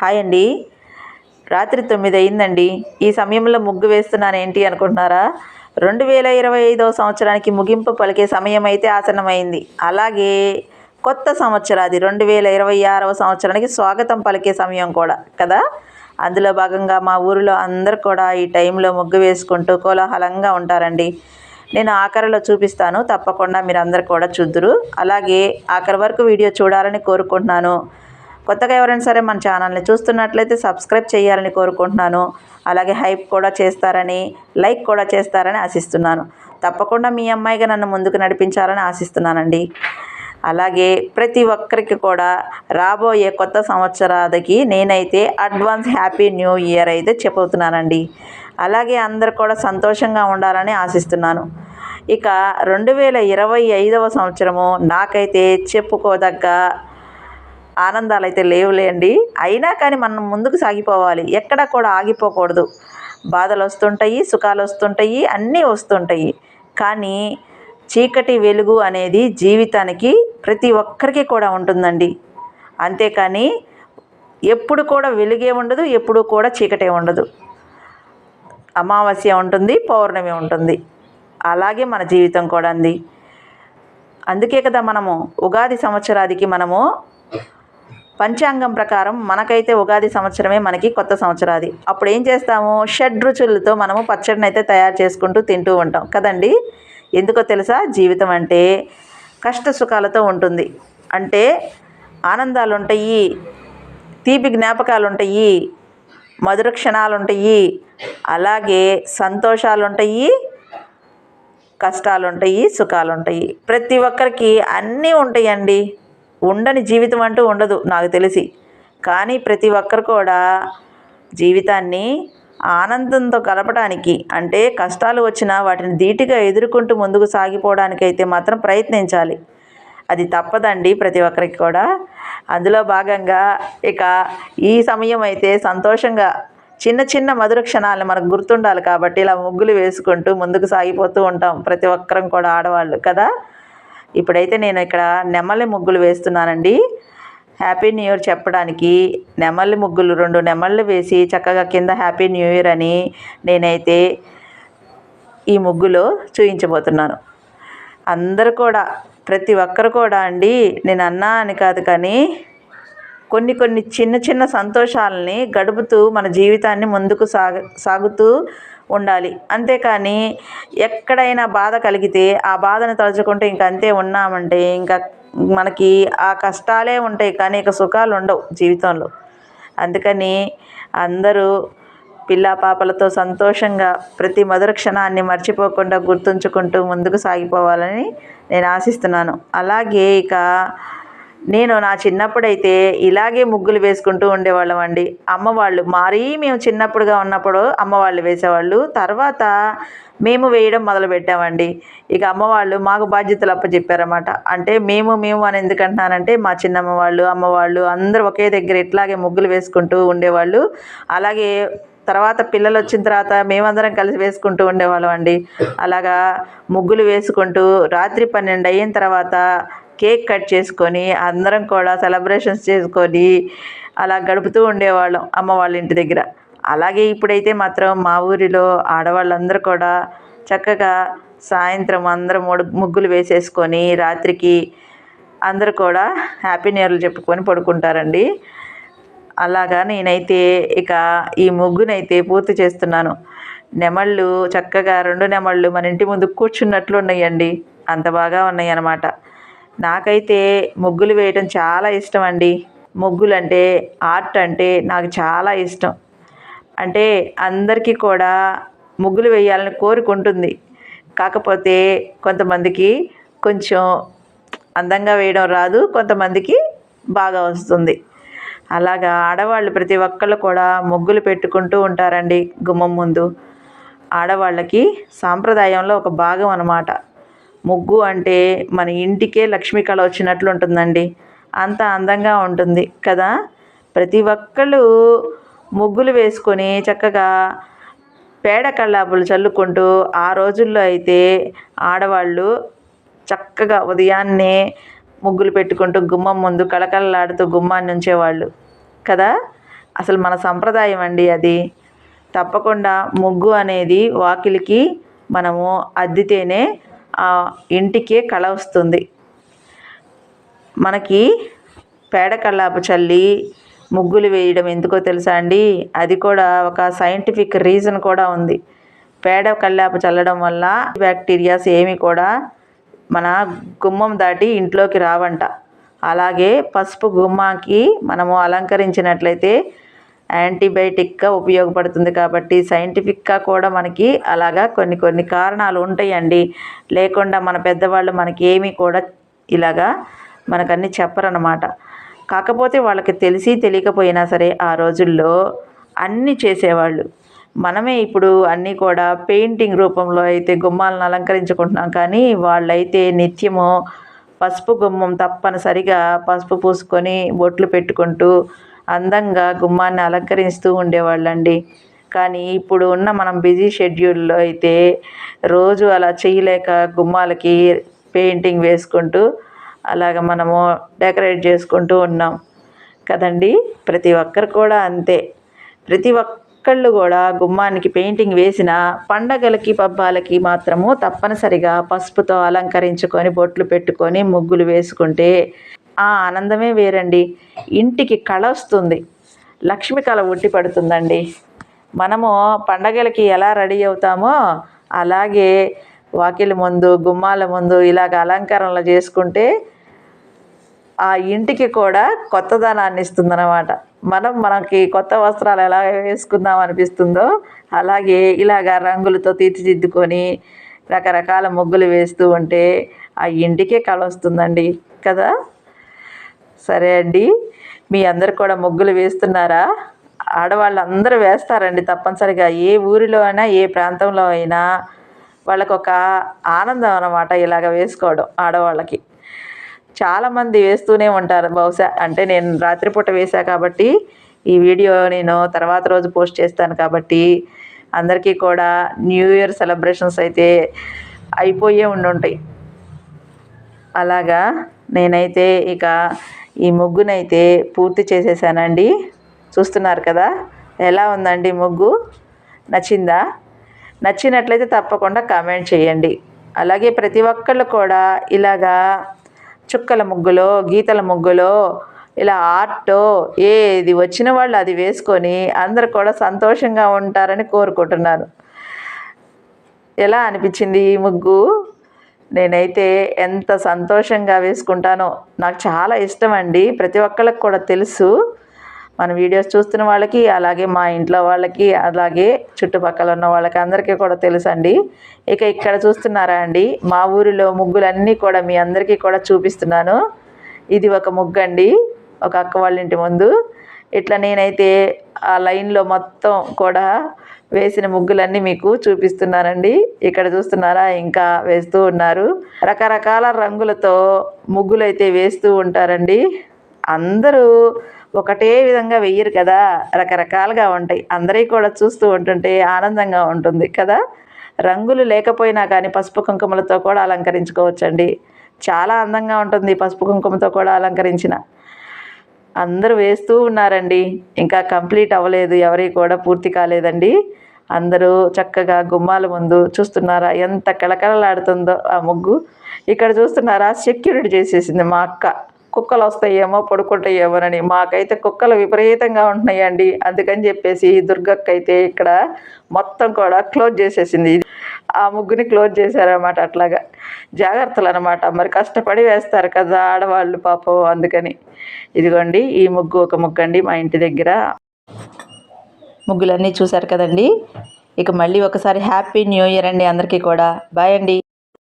Hi అండి. రాత్రి తొమ్మిది అయిందండి ఈ సమయంలో ముగ్గు వేస్తున్నాను ఏంటి అనుకుంటున్నారా? రెండు వేల ఇరవై ఐదవ సంవత్సరానికి ముగింపు పలికే సమయం అయితే ఆసనమైంది అలాగే కొత్త సంవత్సరాది రెండు వేల ఇరవై ఆరవ సంవత్సరానికి స్వాగతం పలికే సమయం కూడా కదా? అందులో భాగంగా మా ఊరిలో అందరు కూడా ఈ టైంలో ముగ్గు వేసుకుంటూ కోలాహలంగా ఉంటారండి. నేను ఆఖరిలో చూపిస్తాను. తప్పకుండా మీరు అందరు కూడా చూద్దురు. అలాగే ఆఖరి వరకు వీడియో చూడాలని కోరుకుంటున్నాను. కొత్తగా ఎవరైనా సరే మన ఛానల్ని చూస్తున్నట్లయితే సబ్స్క్రైబ్ చేయాలని కోరుకుంటున్నాను. అలాగే హైప్ కూడా చేస్తారని లైక్ కూడా చేస్తారని ఆశిస్తున్నాను. తప్పకుండా మీ అమ్మాయిగా నన్ను ముందుకు నడిపించాలని ఆశిస్తున్నానండి. అలాగే ప్రతి ఒక్కరికి కూడా రాబోయే కొత్త సంవత్సరాదికి నేనైతే అడ్వాన్స్ హ్యాపీ న్యూ ఇయర్ అయితే చెబుతున్నానండి అలాగే అందరు కూడా సంతోషంగా ఉండాలని ఆశిస్తున్నాను. ఇక రెండు వేల ఇరవై ఐదవ సంవత్సరము నాకైతే చెప్పుకోదగ్గ ఆనందాలు అయితే లేవులేండి. అయినా కానీ మనం ముందుకు సాగిపోవాలి. ఎక్కడ కూడా ఆగిపోకూడదు. బాధలు వస్తుంటాయి సుఖాలు వస్తుంటాయి అన్నీ వస్తుంటాయి. కానీ చీకటి వెలుగు అనేది జీవితానికి ప్రతి ఒక్కరికి కూడా ఉంటుందండి. అంతేకాని ఎప్పుడు కూడా వెలుగే ఉండదు ఎప్పుడు కూడా చీకటే ఉండదు. అమావాస్య ఉంటుంది పౌర్ణమి ఉంటుంది. అలాగే మన జీవితం కూడా అంది అందుకే కదా మనము ఉగాది సంవత్సరాదికి మనము పంచాంగం ప్రకారం మనకైతే ఉగాది సంవత్సరమే మనకి కొత్త సంవత్సరాది. అప్పుడు ఏం చేస్తాము? షడ్ రుచులతో మనము పచ్చడిని అయితే తయారు చేసుకుంటూ తింటూ ఉంటాం. కదండి? ఎందుకో తెలుసా? జీవితం అంటే కష్ట సుఖాలతో ఉంటుంది. అంటే ఆనందాలు ఉంటాయి తీపి జ్ఞాపకాలు ఉంటాయి మధుర క్షణాలు ఉంటాయి అలాగే సంతోషాలు ఉంటాయి కష్టాలు ఉంటాయి సుఖాలు ఉంటాయి ప్రతి ఒక్కరికి అన్నీ ఉంటాయండి. ఉండని జీవితం అంటూ ఉండదు నాకు తెలిసి. కానీ ప్రతి ఒక్కరు కూడా జీవితాన్ని ఆనందంతో కలపడానికి అంటే కష్టాలు వచ్చినా వాటిని ధీటుగా ఎదుర్కొంటూ ముందుకు సాగిపోవడానికి అయితే మాత్రం ప్రయత్నించాలి. అది తప్పదండి ప్రతి ఒక్కరికి కూడా. అందులో భాగంగా ఇక ఈ సమయం అయితే సంతోషంగా చిన్న చిన్న మధుర క్షణాలను మనకు గుర్తుండాలి కాబట్టి ఇలా ముగ్గులు వేసుకుంటూ ముందుకు సాగిపోతూ ఉంటాం ప్రతి ఒక్కరం కూడా ఆడవాళ్ళు కదా? ఇప్పుడైతే నేను ఇక్కడ నెమలి ముగ్గులు వేస్తున్నానండి. హ్యాపీ న్యూ ఇయర్ చెప్పడానికి. నెమలి ముగ్గులు రెండు నెమళ్ళు వేసి చక్కగా కింద హ్యాపీ న్యూ ఇయర్ అని నేనైతే ఈ ముగ్గులో చూపించబోతున్నాను అందరూ కూడా ప్రతి ఒక్కరు కూడా అండి నేను అన్నా అని కాదు కానీ కొన్ని కొన్ని చిన్న చిన్న సంతోషాలని గడుపుతూ మన జీవితాన్ని ముందుకు సాగ సాగుతూ ఉండాలి. అంతేకాని ఎక్కడైనా బాధ కలిగితే ఆ బాధను తలుచుకుంటూ ఇంక అంతే ఉన్నామంటే ఇంకా మనకి ఆ కష్టాలే ఉంటాయి కానీ ఇక సుఖాలు ఉండవు జీవితంలో. అందుకని అందరూ పిల్ల పాపలతో సంతోషంగా ప్రతి మధుర క్షణాన్ని మర్చిపోకుండా గుర్తుంచుకుంటూ ముందుకు సాగిపోవాలని నేను ఆశిస్తున్నాను. అలాగే ఇక నేను నా చిన్నప్పుడైతే ఇలాగే ముగ్గులు వేసుకుంటూ ఉండేవాళ్ళం అండి. అమ్మవాళ్ళు మరీ మేము చిన్నప్పుడుగా ఉన్నప్పుడు అమ్మవాళ్ళు వేసేవాళ్ళు. తర్వాత మేము వేయడం మొదలుపెట్టామండి. ఇక అమ్మవాళ్ళు మాకు బాధ్యతలు అప్పచెప్పారన్నమాట. అంటే మేము మేము అని ఎందుకంటున్నానంటే మా చిన్నమ్మ వాళ్ళు అమ్మవాళ్ళు అందరూ ఒకే దగ్గర ఇట్లాగే ముగ్గులు వేసుకుంటూ ఉండేవాళ్ళు. అలాగే తర్వాత పిల్లలు వచ్చిన తర్వాత మేమందరం కలిసి వేసుకుంటూ ఉండేవాళ్ళం అండి. అలాగా ముగ్గులు వేసుకుంటూ రాత్రి పన్నెండు అయిన తర్వాత కేక్ కట్ చేసుకొని అందరం కూడా సెలబ్రేషన్స్ చేసుకొని అలా గడుపుతూ ఉండేవాళ్ళం అమ్మ వాళ్ళ ఇంటి దగ్గర. అలాగే ఇప్పుడైతే మాత్రం మా ఊరిలో ఆడవాళ్ళందరూ కూడా చక్కగా సాయంత్రం అందరం ముగ్గులు వేసేసుకొని రాత్రికి అందరూ కూడా హ్యాపీ న్యూ ఇయర్లు చెప్పుకొని పడుకుంటారండి. అలాగా నేనైతే ఇక ఈ ముగ్గునైతే పూర్తి చేస్తున్నాను. నెమళ్ళు చక్కగా రెండు నెమళ్ళు మన ఇంటి ముందు కూర్చున్నట్లు ఉన్నాయండి. అంత బాగా ఉన్నాయి అన్నమాట నాకైతే ముగ్గులు వేయటం చాలా ఇష్టం అండి ముగ్గులు అంటే ఆర్ట్ అంటే నాకు చాలా ఇష్టం. అంటే అందరికీ కూడా ముగ్గులు వేయాలని కోరుకుంటుంది కాకపోతే కొంతమందికి కొంచెం అందంగా వేయడం రాదు కొంతమందికి బాగా వస్తుంది. అలాగా ఆడవాళ్ళు ప్రతి ఒక్కళ్ళు కూడా ముగ్గులు పెట్టుకుంటూ ఉంటారండి గుమ్మం ముందు. ఆడవాళ్ళకి సాంప్రదాయంలో ఒక భాగం అన్నమాట. ముగ్గు అంటే మన ఇంటికే లక్ష్మీ కళ వచ్చినట్లు ఉంటుందండి. అంత అందంగా ఉంటుంది కదా? ప్రతి ఒక్కళ్ళు ముగ్గులు వేసుకొని చక్కగా పేడ కళ్ళాపులు చల్లుకుంటూ ఆ రోజుల్లో అయితే ఆడవాళ్ళు చక్కగా ఉదయాన్నే ముగ్గులు పెట్టుకుంటూ గుమ్మం ముందు కళకళలాడుతూ గుమ్మాన్ని ఉంచేవాళ్ళు కదా? అసలు మన సంప్రదాయం అండి అది. తప్పకుండా ముగ్గు అనేది వాకిలికి మనము అద్దితేనే ఇంటికే కళ వస్తుంది. మనకి పేడ కల్లాపు చల్లి ముగ్గులు వేయడం ఎందుకో తెలుసా అండి? అది కూడా ఒక సైంటిఫిక్ రీజన్ కూడా ఉంది. పేడ కల్లాపు చల్లడం వల్ల బ్యాక్టీరియాస్ ఏమి కూడా మన గుమ్మం దాటి ఇంట్లోకి రావంట. అలాగే పసుపు గుమ్మాకి మనము అలంకరించినట్లయితే యాంటీబయాటిక్గా ఉపయోగపడుతుంది కాబట్టి సైంటిఫిక్గా కూడా మనకి అలాగా కొన్ని కొన్ని కారణాలు ఉంటాయండి. లేకుండా మన పెద్దవాళ్ళు మనకి ఏమీ కూడా ఇలాగా మనకన్నీ చెప్పరన్నమాట. కాకపోతే వాళ్ళకి తెలిసి తెలియకపోయినా సరే ఆ రోజుల్లో అన్నీ చేసేవాళ్ళు. మనమే ఇప్పుడు అన్నీ కూడా పెయింటింగ్ రూపంలో అయితే గుమ్మాలను అలంకరించుకుంటున్నాం కానీ వాళ్ళైతే నిత్యము పసుపు గుమ్మం తప్పనిసరిగా పసుపు పూసుకొని బొట్లు పెట్టుకుంటూ అందంగా గుమ్మాన్ని అలంకరిస్తూ ఉండేవాళ్ళండి. కానీ ఇప్పుడు ఉన్న మనం బిజీ షెడ్యూల్లో అయితే రోజు అలా చేయలేక గుమ్మాలకి పెయింటింగ్ వేసుకుంటూ అలాగ మనము డెకరేట్ చేసుకుంటూ ఉన్నాం. కదండి? ప్రతి ఒక్కరు కూడా అంతే. ప్రతి ఒక్కళ్ళు కూడా గుమ్మానికి పెయింటింగ్ వేసిన పండగలకి పబ్బాలకి మాత్రము తప్పనిసరిగా పసుపుతో అలంకరించుకొని బొట్లు పెట్టుకొని ముగ్గులు వేసుకుంటే ఆ ఆనందమే వేరండి. ఇంటికి కళ వస్తుంది. లక్ష్మి కళ ఉట్టి పడుతుందండి. మనము పండగలకి ఎలా రెడీ అవుతామో అలాగే వాకిలి ముందు గుమ్మాల ముందు ఇలాగ అలంకరణలు చేసుకుంటే ఆ ఇంటికి కూడా కొత్తదనాన్ని ఇస్తుందన్నమాట. మనం మనకి కొత్త వస్త్రాలు ఎలా వేసుకుందాం అనిపిస్తుందో అలాగే ఇలాగ రంగులతో తీర్చిదిద్దుకొని రకరకాల ముగ్గులు వేస్తూ ఉంటే ఆ ఇంటికే కళ వస్తుందండి. కదా? సరే అండి. మీ అందరు కూడా ముగ్గులు వేస్తున్నారా? ఆడవాళ్ళు అందరూ వేస్తారండి తప్పనిసరిగా. ఏ ఊరిలో అయినా ఏ ప్రాంతంలో అయినా వాళ్ళకు ఒక ఆనందం అనమాట ఇలాగ వేసుకోవడం ఆడవాళ్ళకి. చాలామంది వేస్తూనే ఉంటారు బహుశా. అంటే నేను రాత్రిపూట వేసా కాబట్టి ఈ వీడియో నేను తర్వాత రోజు పోస్ట్ చేస్తాను కాబట్టి అందరికీ కూడా న్యూ ఇయర్ సెలబ్రేషన్స్ అయితే అయిపోయే ఉండుంటాయి. అలాగా నేనైతే ఇక ఈ ముగ్గునైతే పూర్తి చేసేసానండి. చూస్తున్నారు కదా? ఎలా ఉందండి ముగ్గు? నచ్చిందా? నచ్చినట్లయితే తప్పకుండా కామెంట్ చేయండి. అలాగే ప్రతి ఒక్కళ్ళు కూడా ఇలాగా చుక్కల ముగ్గులో గీతల ముగ్గులో ఇలా ఆర్టో ఏది వచ్చిన వాళ్ళు అది వేసుకొని అందరు కూడా సంతోషంగా ఉంటారని కోరుకుంటున్నాను. ఎలా అనిపించింది ఈ ముగ్గు? నేనైతే ఎంత సంతోషంగా వేసుకుంటానో నాకు చాలా ఇష్టం అండి ప్రతి ఒక్కళ్ళకి కూడా తెలుసు. మన వీడియోస్ చూస్తున్న వాళ్ళకి అలాగే మా ఇంట్లో వాళ్ళకి అలాగే చుట్టుపక్కల ఉన్న వాళ్ళకి అందరికీ కూడా తెలుసు అండి ఇక ఇక్కడ చూస్తున్నారా అండి మా ఊరిలో ముగ్గులన్నీ కూడా మీ అందరికీ కూడా చూపిస్తున్నాను. ఇది ఒక ముగ్గు అండి ఒక అక్క వాళ్ళ ఇంటి ముందు. ఇట్లా నేనైతే ఆ లైన్లో మొత్తం కూడా వేసిన ముగ్గులన్నీ మీకు చూపిస్తున్నానండి. ఇక్కడ చూస్తున్నారా? ఇంకా వేస్తూ ఉన్నారు. రకరకాల రంగులతో ముగ్గులు అయితే వేస్తూ ఉంటారండి. అందరూ ఒకటే విధంగా వెయ్యరు కదా? రకరకాలుగా ఉంటాయి. అందరికీ కూడా చూస్తూ ఉంటుంటే ఆనందంగా ఉంటుంది కదా? రంగులు లేకపోయినా కానీ పసుపు కుంకుమలతో కూడా అలంకరించుకోవచ్చండి. చాలా అందంగా ఉంటుంది పసుపు కుంకుమతో కూడా అలంకరించిన. అందరూ వేస్తూ ఉన్నారండి. ఇంకా కంప్లీట్ అవ్వలేదు. ఎవరి కూడా పూర్తి కాలేదండి. అందరూ చక్కగా గుమ్మాల ముందు చూస్తున్నారా? ఎంత కళకళలాడుతుందో ఆ ముగ్గు. ఇక్కడ చూస్తున్నారా? సెక్యూరిటీ చేసేసింది మా అక్క. కుక్కలు వస్తాయేమో పడుకుంటాయేమోనని. మాకైతే కుక్కలు విపరీతంగా ఉంటున్నాయండి. అందుకని చెప్పేసి దుర్గక్క అయితే ఇక్కడ మొత్తం కూడా క్లోజ్ చేసేసింది. ఆ ముగ్గుని క్లోజ్ చేశారనమాట అట్లాగా. జాగ్రత్తలు అనమాట మరి కష్టపడి వేస్తారు కదా ఆడవాళ్ళు పాపం అందుకని. ఇదిగోండి ఈ ముగ్గు ఒక ముగ్గు అండి మా ఇంటి దగ్గర. ముగ్గులన్నీ చూశారు కదండి. ఇక మళ్ళీ ఒకసారి హ్యాపీ న్యూ ఇయర్ అండి అందరికీ కూడా. బాయ్ అండి.